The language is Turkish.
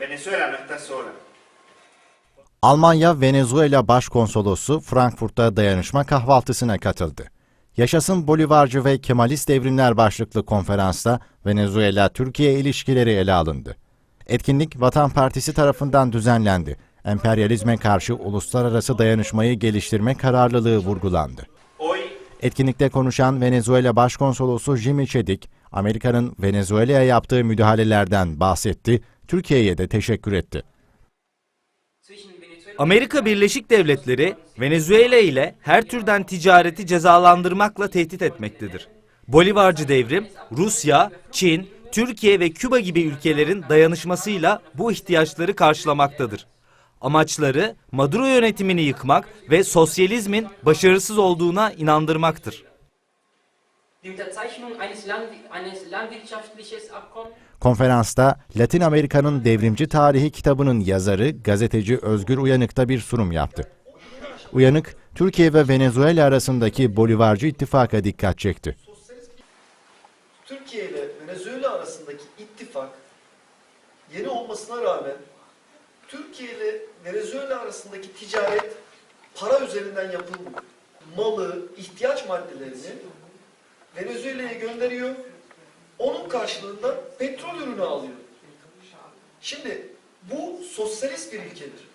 Venezuela no está sola. Almanya Venezuela Başkonsolosu Frankfurt'ta dayanışma kahvaltısına katıldı. Yaşasın Bolivarcı ve Kemalist Devrimler başlıklı konferansta Venezuela-Türkiye ilişkileri ele alındı. Etkinlik Vatan Partisi tarafından düzenlendi. Emperyalizme karşı uluslararası dayanışmayı geliştirme kararlılığı vurgulandı. Etkinlikte konuşan Venezuela Başkonsolosu Jimmy Çedik, Amerika'nın Venezuela'ya yaptığı müdahalelerden bahsetti, Türkiye'ye de teşekkür etti. Amerika Birleşik Devletleri Venezuela ile her türden ticareti cezalandırmakla tehdit etmektedir. Bolivarcı devrim Rusya, Çin, Türkiye ve Küba gibi ülkelerin dayanışmasıyla bu ihtiyaçları karşılamaktadır. Amaçları Maduro yönetimini yıkmak ve sosyalizmin başarısız olduğuna inandırmaktır. Konferansta Latin Amerika'nın devrimci tarihi kitabının yazarı gazeteci Özgür Uyanık da bir sunum yaptı. Uyanık, Türkiye ve Venezuela arasındaki Bolivarcı ittifaka dikkat çekti. Türkiye ile Venezuela arasındaki ittifak yeni olmasına rağmen Türkiye ile Venezuela arasındaki ticaret para üzerinden yapılmıyor. Malı, ihtiyaç maddelerini Venezuela'ya gönderiyor. Onun karşılığında petrol ürünü alıyor. Şimdi bu sosyalist bir ülkedir.